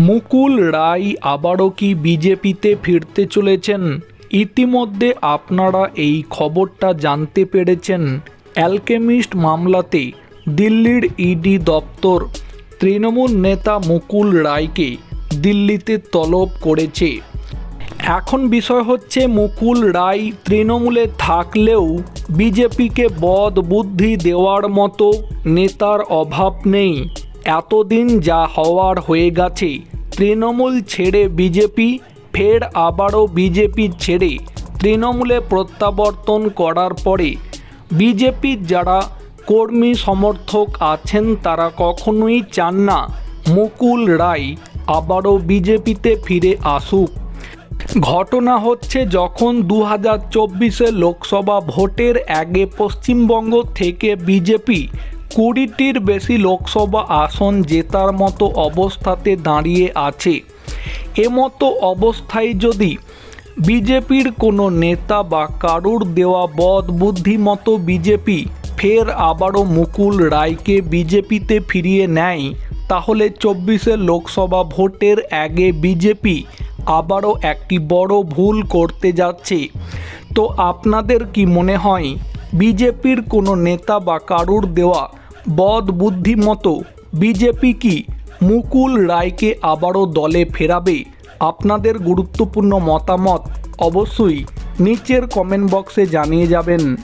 মুকুল রায় আবারও কি বিজেপিতে ফিরতে চলেছেন? ইতিমধ্যে আপনারা এই খবরটা জানতে পেরেছেন। অ্যালকেমিস্ট মামলাতে দিল্লির ইডি দপ্তর তৃণমূল নেতা মুকুল রায়কে দিল্লিতে তলব করেছে। এখন বিষয় হচ্ছে, মুকুল রায় তৃণমূলে থাকলেও বিজেপিকে বদ বুদ্ধি দেওয়ার মতো নেতার অভাব নেই। এতদিন যা হওয়ার হয়ে গেছে। তৃণমূল ছেড়ে বিজেপি, ফের আবারও বিজেপি ছেড়ে তৃণমূলে প্রত্যাবর্তন করার পরে বিজেপির যারা কর্মী সমর্থক আছেন তারা কখনোই চান না মুকুল রায় আবারও বিজেপিতে ফিরে আসুক। ঘটনা হচ্ছে যখন দু হাজার লোকসভা ভোটের আগে পশ্চিমবঙ্গ থেকে বিজেপি কুড়িটির বেশি লোকসভা আসন জেতার মতো অবস্থাতে দাঁড়িয়ে আছে। এমতো অবস্থায় যদি বিজেপির কোনো নেতা বা কারুর দেওয়া বদ বুদ্ধি মতো বিজেপি ফের আবারও মুকুল রায়কে বিজেপিতে ফিরিয়ে নেয়, তাহলে চব্বিশে লোকসভা ভোটের আগে বিজেপি আবারও একটি বড় ভুল করতে যাচ্ছে। তো আপনাদের কি মনে হয়, বিজেপির কোনো নেতা বা কারুর দেওয়া বদ বুদ্ধি মতো বিজেপি কি মুকুল রায়কে আবারও দলে ফেরাবে? আপনাদের গুরুত্বপূর্ণ মতামত অবশ্যই নিচের কমেন্ট বক্সে জানিয়ে যাবেন।